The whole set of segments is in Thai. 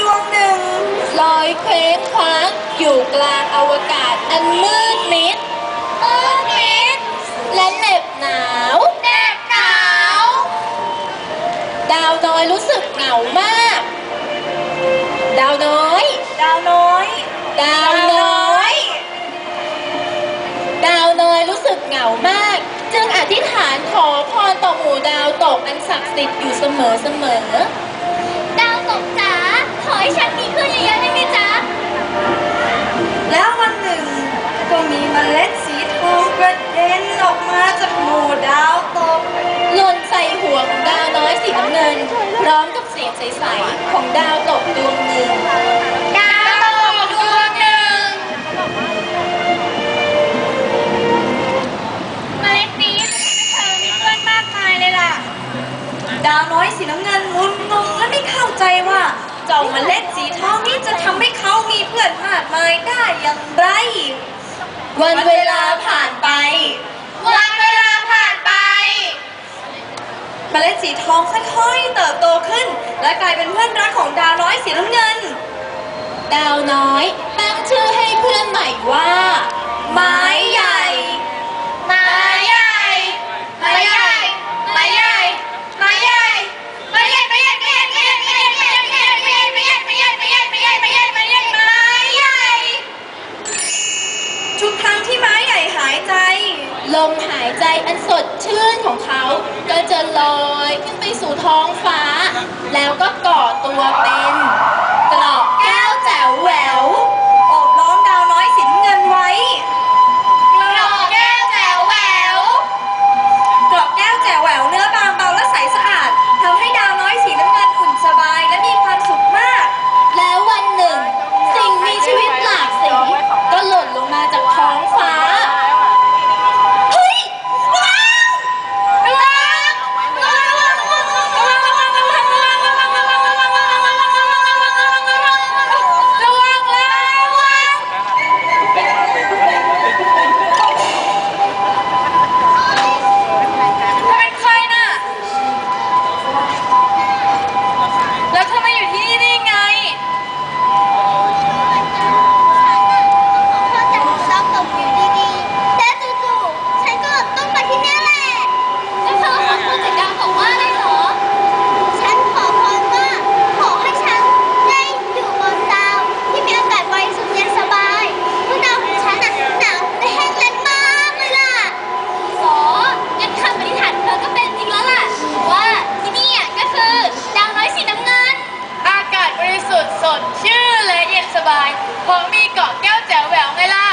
ดวงหนึ่งลอยเคว้งคว้างอยู่กลางอวกาศอันมืดมิดมืดมิดและเหน็บหนาวเหน็บหนาว ดาวน้อยรู้สึกเหงามาก ดาวน้อย ดาวน้อย ดาวน้อย ดาวน้อยรู้สึกเหงามาก จึงอธิษฐานขอพรต่อหมู่ดาวตกอันศักดิ์สิทธิ์อยู่เสมอเสมอ ให้ฉันมีเพื่อนเยอะๆได้ไหมจ๊ะ แล้ววันหนึ่งก็มีเมล็ดสีทองกระเด็นออกมาจากหมู่ดาวตก หล่นใส่หัวของดาวน้อยสีน้ำเงิน พร้อมกับเสียงใสๆของดาวตกดวงหนึ่ง จ้าเมล็ดสีทองนี้จะทำให้เขามีเพื่อนมากมายได้อย่างไร วันเวลาผ่านไป วันเวลาผ่านไป เมล็ดสีทองค่อยๆ เติบโตขึ้น และกลายเป็นเพื่อนรักของดาวน้อยสีน้ำเงิน ดาวน้อยตั้งชื่อให้เพื่อนใหม่ว่า ไม้ ลื่นของเขาก็จะลอยขึ้นไปสู่ท้องฟ้า แล้วก็ก่อตัวเป็น สบายเพราะมีเกาะแก้วแจ๋วแหววไงล่ะ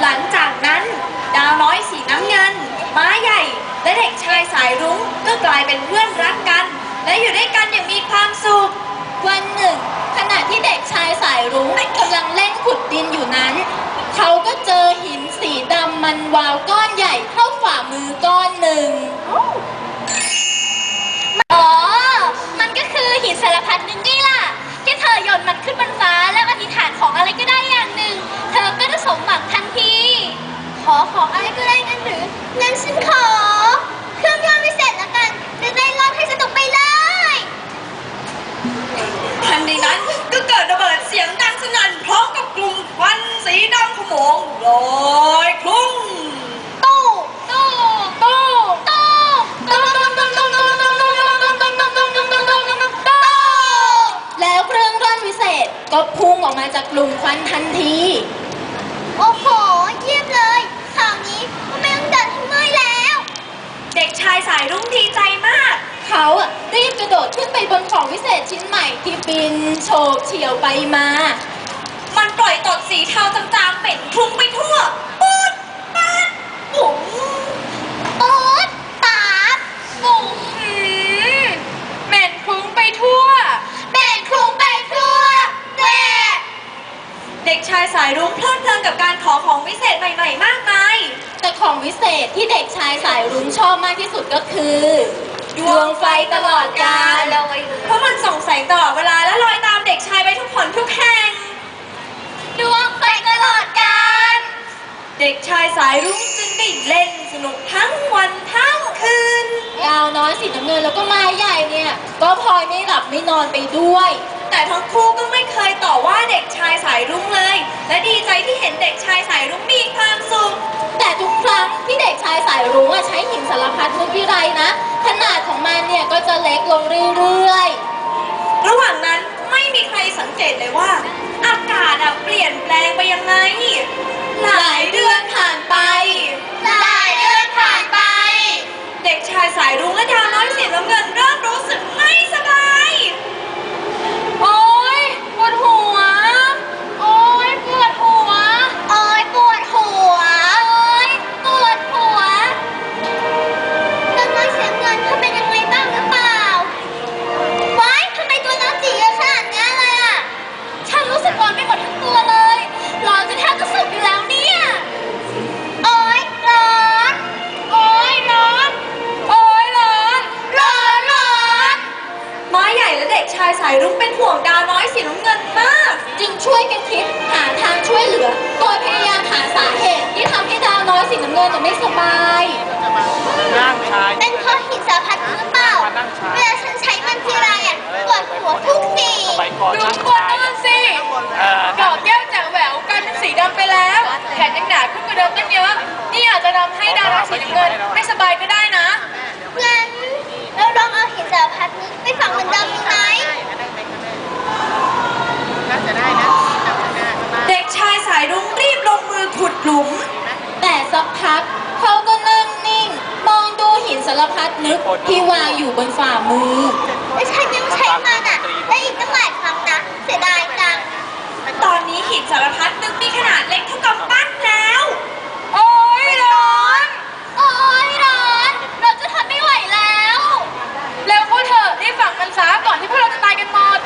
หลังจากนั้นดาวน้อยสีน้ำเงิน ม้าใหญ่ และเด็กชายสายรุ้งก็กลายเป็นเพื่อนรักกัน และอยู่ด้วยกันอย่างมีความสุข วันหนึ่ง ขณะที่เด็กชายสายรุ้งกำลังเล่นขุดดินอยู่นั้น เขาก็เจอหินสีดำมันวาวก้อนใหญ่เท่าฝ่ามือก้อนหนึ่งอ๋อ มันก็คือหินสารพัดนึงไงล่ะแค่เธอโยนมันขึ้นบน ขอของอะไรก็ได้งั้นหรืองั้นฉันขอ เครื่องยนต์พิเศษละกัน จะได้รอดให้สนุกไปเลยทันใดนั้นก็เกิดระเบิดเสียงดังสนั่นพร้อมกับกลุ่มควันสีดำขโมงลอยคลุ้งตู้ตู้ตู้ตู้ตู้ตู้ตู้ตู้ตู้ตู้ตู้ตู้ตู้ตู้ตู้ตู้ตู้ตู้ตู้แล้วเครื่องร่อนวิเศษก็พุ่งออกมาจากกลุ่มควันทันที โอ้โห เยี่ยมเลย คราวนี้ก็ไม่ต้องเดินให้เมื่อยแล้ว เด็กชายสายรุ้งดีใจมาก เขาอะรีบกระโดดขึ้นไปบนของวิเศษชิ้นใหม่ที่บินโฉบเฉี่ยวไปมา มันปล่อยตดสีเทาจางๆเหม็นคลุ้งไปทั่วปูดปาดปุ๋งป๊อดป๊าดบุ๋งเหม็นคลุ้งไปทั่ว กชายสายรุ้งเพลิดเพลินกับการขอของวิเศษใหม่ ๆ มากมาย แต่ของวิเศษที่เด็กชายสายรุ้งชอบมากที่สุดก็คือ ดวงไฟตลอดกาลเพราะมันส่องแสงตลอดเวลาและลอยตามเด็กชายไปทุกผลทุกแห่ง ดวงไฟตลอดกาลเด็กชายสายรุ้งจึงได้เล่นสนุกทั้งวันทั้งคืน ดาวน้อยสีน้ำเงินแล้วก็ไม้ใหญ่เนี่ย ก็พลอยไม่หลับไม่นอนไปด้วยแต่ ทั้งคู่ก็ไม่เคยต่อว่าเด็กชายสายรุ้งเลย และดีใจที่เห็นเด็กชายสายรุ้งมีความสุข แต่ทุกครั้งที่เด็กชายสายรุ้งอะใช้หินสารพัดนึกวิไรนะ ขนาดของมันเนี่ยก็จะเล็กลงเรื่อยๆ ระหว่างนั้นไม่มีใครสังเกตเลยว่า อากาศอะเปลี่ยนแปลงไปยังไง หลายเดือนผ่านไป หลายเดือนผ่านไป เด็กชายสายรุ้งและดาว หาทางช่วยเหลือ โดยพยายามหาสาเหตุ ที่ทำให้ดาวน้อยสีน้ำเงินน่ะไม่สบาย นั่งชาย เป็นเพราะหินสารพัดหรือเปล่า เวลาฉันใช้มันทีไรอะปวดหัวทุกทีสมัยก่อนดูนั่งบนชายนั่นสิเออเกาะแก้วแจ๋วแหววกลายเป็นสีดำไปแล้ว แถมยังหนาขึ้นกว่าเดิมตั้งเยอะ นี่อาจจะทำให้ดาวน้อยสีน้ำเงินไม่สบายก็ได้นะ งั้นเราลองเอาหินสารพัดนี้ไปฝังเหมือนเดิมดีไหม น่าจะได้นะจำได้ เด็กชายสายรุ้งรีบลงมือขุดหลุม แต่สักพักเขาก็นั่งนิ่ง มองดูหินสารพัดนึกที่วางอยู่บนฝ่ามือแต่ฉันยังใช้มันอะได้อีกตั้งหลายครั้งนะ เสียดายจัง ตอนนี้หินสารพัดนึกมีขนาดเล็กเท่ากับปั้นแล้ว โอ๊ยร้อน โอ้ยร้อน เราจะทนไม่ไหวแล้วเร็วเข้าเถอะรีบฝังมันซะก่อนที่พวกเราจะตายกันหมด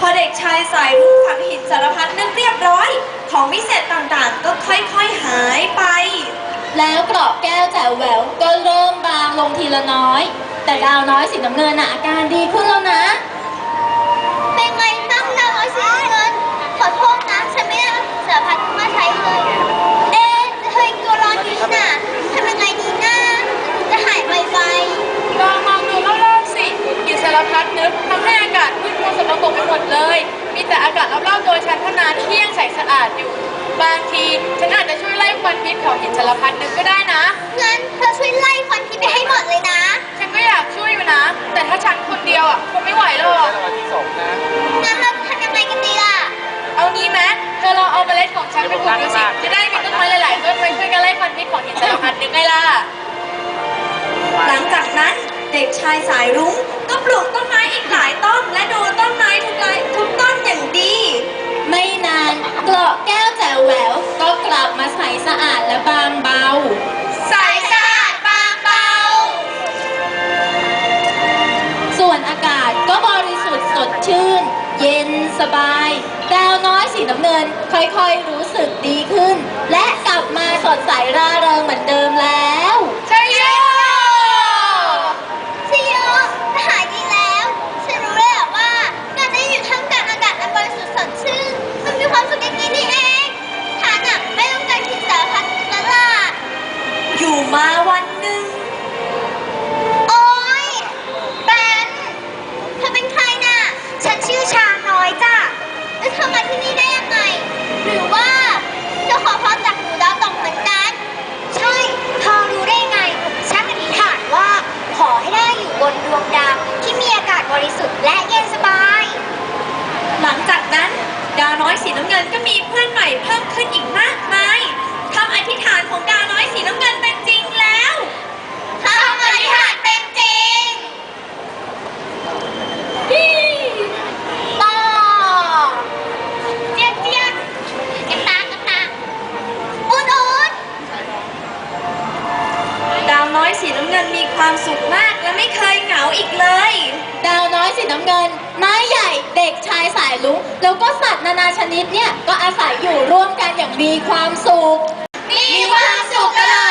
พอเด็กชายสายรุ้ง ของวิเศษต่างๆ ก็ค่อยๆหายไป แล้วกรอบแก้วแจ๋วแหววก็เริ่มบางลงทีละน้อย แต่ดาวน้อยสีน้ำเงินน่ะอาการดีขึ้นแล้วนะ อากาศรอบๆตัวฉันเท่านั้นที่ยังใสสะอาดอยู่ บางทีฉันอาจจะช่วยไล่ควันพิษของหินสารพัดนึกก็ได้นะๆงั้นเธอช่วยไล่ควันพิษไปให้หมดเลยนะ ฉันก็อยากช่วยอยู่นะ แต่ถ้าฉันคนเดียวอะคงไม่ไหวหรอกรางวัลที่สองนะงั้นเราทำยังไงกันดีล่ะ เอางี้ไหมเธอลองเอาเมล็ดของฉันไปปลูกดูสิจะได้มีต้นไม้หลายๆต้นไว้ช่วยกันไล่ควันพิษของหินสารพัดนึกไงล่ะ หลังจากนั้นเด็กชายสายรุ้งก็ปลูกต้นไม้อีกหลายต้นและดูต้นไม้ทุกไม้ทุกต้น อย่างดี ไม่นานเกราะแก้วแจ๋วแหววก็กลับมาใสสะอาดและบางเบาใสสะอาดบางเบา ส่วนอากาศก็บริสุทธิ์สดชื่น เย็นสบายดาวน้อยสีน้ำเงินค่อยๆรู้สึกดีขึ้น และกลับมาสดใสร่าเริงเหมือนเดิมแล้ว เงินก็มีเพื่อนใหม่เพิ่มขึ้นอีกมาก มีความสุขมากและไม่เคยเหงาอีกเลย ดาวน้อยสีน้ำเงิน ไม้ใหญ่เด็กชายสายลุงแล้วก็สัตว์นานาชนิดเนี่ย ก็อาศัยอยู่ร่วมกันอย่างมีความสุข มีความสุขตลอ